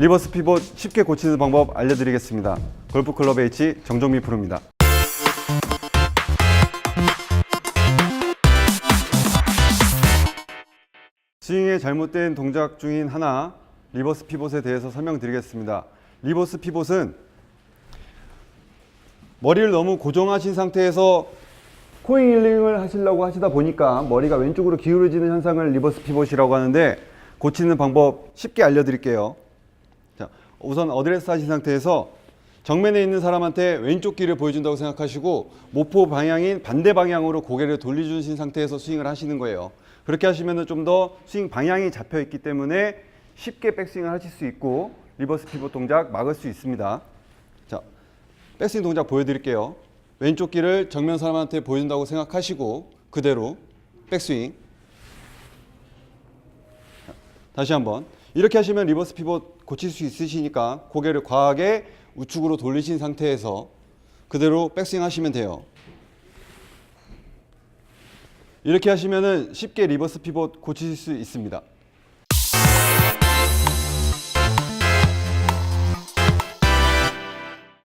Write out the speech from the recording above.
리버스 피봇 쉽게 고치는 방법 알려드리겠습니다. 골프클럽 H 정종민 프로입니다. 스윙의 잘못된 동작 중인 하나, 리버스 피봇에 대해서 설명드리겠습니다. 리버스 피봇은 머리를 너무 고정하신 상태에서 코잉 힐링을 하시려고 하시다 보니까 머리가 왼쪽으로 기울어지는 현상을 리버스 피봇이라고 하는데 고치는 방법 쉽게 알려드릴게요. 자, 우선 어드레스 하신 상태에서 정면에 있는 사람한테 왼쪽 길을 보여준다고 생각하시고 모포 방향인 반대 방향으로 고개를 돌려주신 상태에서 스윙을 하시는 거예요. 그렇게 하시면 좀 더 스윙 방향이 잡혀 있기 때문에 쉽게 백스윙을 하실 수 있고 리버스 피봇 동작 막을 수 있습니다. 자, 백스윙 동작 보여드릴게요. 왼쪽 길을 정면 사람한테 보여준다고 생각하시고 그대로 백스윙. 자, 다시 한번 이렇게 하시면 리버스 피봇 고칠 수 있으시니까 고개를 과하게 우측으로 돌리신 상태에서 그대로 백스윙 하시면 돼요. 이렇게 하시면은 쉽게 리버스 피봇 고칠 수 있습니다.